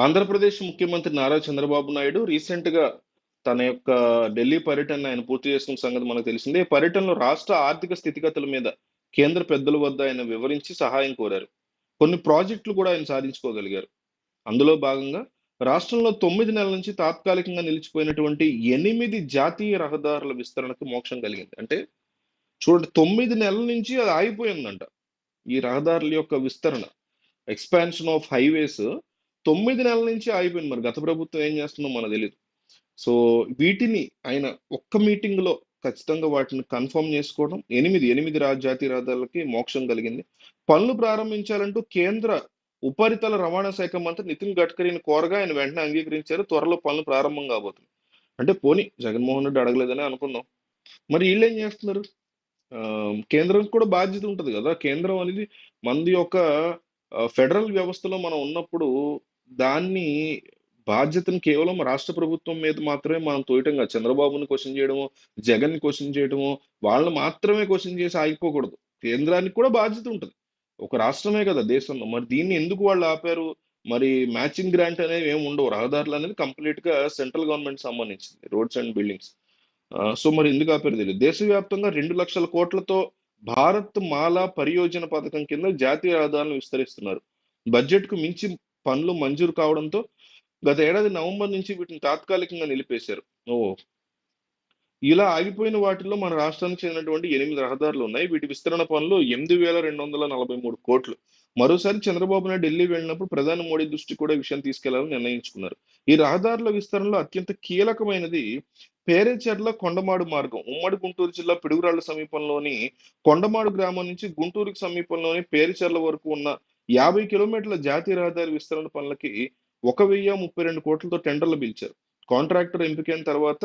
ఆంధ్రప్రదేశ్ ముఖ్యమంత్రి నారా చంద్రబాబు నాయుడు రీసెంట్గా తన యొక్క ఢిల్లీ పర్యటన ఆయన పూర్తి చేసిన సంగతి మనకు తెలిసిందే. ఈ పర్యటనలో రాష్ట్ర ఆర్థిక స్థితిగతుల మీద కేంద్ర పెద్దల వద్ద ఆయన వివరించి సహాయం కోరారు. కొన్ని ప్రాజెక్టులు కూడా ఆయన సాధించుకోగలిగారు. అందులో భాగంగా రాష్ట్రంలో తొమ్మిది నెలల నుంచి తాత్కాలికంగా నిలిచిపోయినటువంటి ఎనిమిది జాతీయ రహదారుల విస్తరణకు మోక్షం కలిగింది. అంటే చూడండి తొమ్మిది నెలల నుంచి అది ఆగిపోయిందంట. ఈ రహదారుల యొక్క విస్తరణ ఎక్స్పాన్షన్ ఆఫ్ హైవేస్ తొమ్మిది నెలల నుంచి ఆగిపోయింది మరి. గత ప్రభుత్వం ఏం చేస్తుందో మనకు తెలియదు సో వీటిని ఆయన ఒక్క మీటింగ్లో ఖచ్చితంగా వాటిని కన్ఫర్మ్ చేసుకోవడం ఎనిమిది ఎనిమిది రా రథాలకి మోక్షం కలిగింది. పనులు ప్రారంభించాలంటూ కేంద్ర ఉపరితల రవాణా శాఖ మంత్రి నితిన్ గడ్కరీని కోరగా ఆయన వెంటనే అంగీకరించారు. త్వరలో పనులు ప్రారంభం కాబోతుంది. అంటే పోనీ జగన్మోహన్ రెడ్డి అడగలేదని అనుకుందాం. మరి వీళ్ళు ఏం చేస్తున్నారు? కేంద్రం కూడా బాధ్యత ఉంటుంది కదా. కేంద్రం అనేది మనది యొక్క ఫెడరల్ వ్యవస్థలో మనం ఉన్నప్పుడు దాన్ని బాధ్యతను కేవలం రాష్ట్ర ప్రభుత్వం మీద మాత్రమే మనం తోయటం కాదు. చంద్రబాబుని క్వశ్చన్ చేయడము జగన్ క్వశ్చన్ చేయడము వాళ్ళని మాత్రమే క్వశ్చన్ చేసి ఆగిపోకూడదు. కేంద్రానికి కూడా బాధ్యత ఉంటుంది. ఒక రాష్ట్రమే కదా దేశంలో. మరి దీన్ని ఎందుకు వాళ్ళు ఆపారు? మరి మ్యాచింగ్ గ్రాంట్ అనేవి ఏమి ఉండవు. రహదారులు అనేది కంప్లీట్గా సెంట్రల్ గవర్నమెంట్ సంబంధించింది రోడ్స్ అండ్ బిల్డింగ్స్. సో మరి ఎందుకు ఆపారు తెలియదు దేశవ్యాప్తంగా రెండు లక్షల కోట్లతో భారత్ మాల పరియోజన పథకం కింద జాతీయ రహదారులను విస్తరిస్తున్నారు. బడ్జెట్కు మించి పనులు మంజూరు కావడంతో గత ఏడాది నవంబర్ నుంచి వీటిని తాత్కాలికంగా నిలిపేశారు. ఓ. ఇలా ఆగిపోయిన వాటిల్లో మన రాష్ట్రానికి చెందినటువంటి ఎనిమిది రహదారులు ఉన్నాయి. వీటి విస్తరణ పనులు ఎనిమిది వేల రెండు వందల నలభై మూడు కోట్లు. మరోసారి చంద్రబాబు నాయుడు ఢిల్లీ వెళ్ళినప్పుడు ప్రధాని మోడీ దృష్టి కూడా విషయం తీసుకెళ్ళాలని నిర్ణయించుకున్నారు. ఈ రహదారుల విస్తరణలో అత్యంత కీలకమైనది పేరేచెర్ల కొండమాడు మార్గం. ఉమ్మడి గుంటూరు జిల్లా పిడుగురాళ్ళ సమీపంలోని కొండమాడు గ్రామం నుంచి గుంటూరుకు సమీపంలోని పేరుచెర్ల వరకు ఉన్న యాభై కిలోమీటర్ల జాతీయ రహదారి విస్తరణ పనులకి ఒక వెయ్యి ముప్పై రెండు కోట్లతో టెండర్లు పిలిచారు. కాంట్రాక్టర్ ఎంపికైన తర్వాత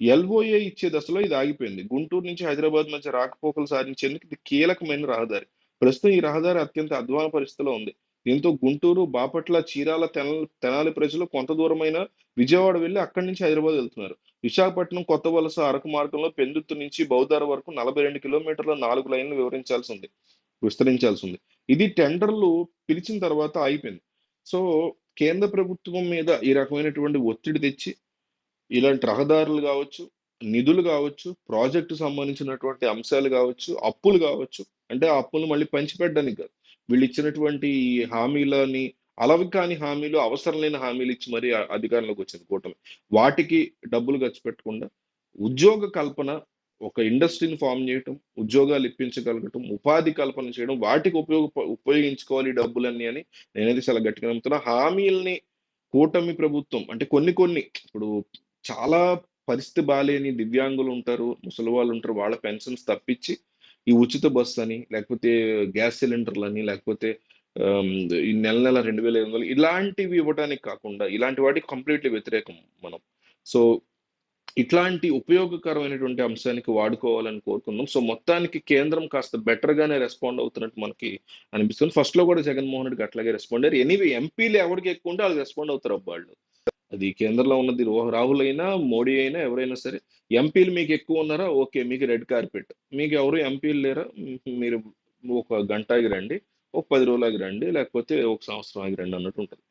ఎల్ఓఏ ఇచ్చే దశలో ఇది ఆగిపోయింది. గుంటూరు నుంచి హైదరాబాద్ మధ్య రాకపోకలు సాధించేందుకు ఇది కీలకమైన రహదారి. ప్రస్తుతం ఈ రహదారి అత్యంత అధ్వాన పరిస్థితిలో ఉంది. దీంతో గుంటూరు బాపట్ల చీరాల తెన తెనాలి ప్రజలు కొంత దూరమైన విజయవాడ వెళ్ళి అక్కడి నుంచి హైదరాబాద్ వెళ్తున్నారు. విశాఖపట్నం కొత్త వలస అరకు మార్గంలో పెందుత్తు నుంచి బౌద్ధార వరకు నలభై రెండు కిలోమీటర్ల నాలుగు లైన్లు వివరించాల్సి ఉంది. విస్తరించాల్సి ఉంది. ఇది టెండర్లు పిలిచిన తర్వాత అయిపోయింది. సో కేంద్ర ప్రభుత్వం మీద ఈ రకమైనటువంటి ఒత్తిడి తెచ్చి ఇలాంటి రహదారులు కావచ్చు నిధులు కావచ్చు ప్రాజెక్టు సంబంధించినటువంటి అంశాలు కావచ్చు అప్పులు కావచ్చు అంటే ఆ అప్పులు మళ్ళీ పంచిపెట్టడానికి కాదు. వీళ్ళు ఇచ్చినటువంటి హామీలని అలవి కాని హామీలు అవసరం లేని హామీలు ఇచ్చి మరీ అధికారంలోకి వచ్చింది కూటమి. వాటికి డబ్బులు ఖర్చు పెట్టకుండా ఉద్యోగ కల్పన ఒక ఇండస్ట్రీని ఫామ్ చేయటం ఉద్యోగాలు ఇప్పించగలగటం ఉపాధి కల్పన చేయడం వాటికి ఉపయోగ ఉపయోగించుకోవాలి డబ్బులన్నీ అని నేనైతే చాలా గట్టిగా నమ్ముతున్నా. హామీల్ని కూటమి ప్రభుత్వం అంటే కొన్ని కొన్ని ఇప్పుడు చాలా పరిస్థితి బాలేని దివ్యాంగులు ఉంటారు ముసలి వాళ్ళు ఉంటారు వాళ్ళ పెన్షన్స్ తప్పించి ఈ ఉచిత బస్సు అని లేకపోతే గ్యాస్ సిలిండర్లు అని లేకపోతే ఈ నెల నెల రెండు వేల ఐదు వందలు ఇలాంటివి ఇవ్వడానికి కాకుండా ఇలాంటి వాటికి కంప్లీట్లీ వ్యతిరేకం మనం. సో ఇట్లాంటి ఉపయోగకరమైనటువంటి అంశానికి వాడుకోవాలని కోరుకుందాం. సో మొత్తానికి కేంద్రం కాస్త బెటర్గానే రెస్పాండ్ అవుతున్నట్టు మనకి అనిపిస్తుంది. ఫస్ట్లో కూడా జగన్మోహన్ రెడ్డికి అట్లాగే రెస్పాండ్ అయ్యారు. ఎనీవే ఎంపీలు ఎవరికి ఎక్కువ ఉంటే వాళ్ళు రెస్పాండ్ అవుతారు వాళ్ళు అది కేంద్రంలో ఉన్నది రాహుల్ అయినా మోడీ అయినా ఎవరైనా సరే. ఎంపీలు మీకు ఎక్కువ ఉన్నారా? ఓకే మీకు రెడ్ కార్పెట్. మీకు ఎవరు ఎంపీలు లేరా? మీరు ఒక గంట ఆగి రండి. ఒక పది రోజులు ఆగి రండి. లేకపోతే ఒక సంవత్సరం ఆగి రండి అన్నట్టు ఉంటుంది.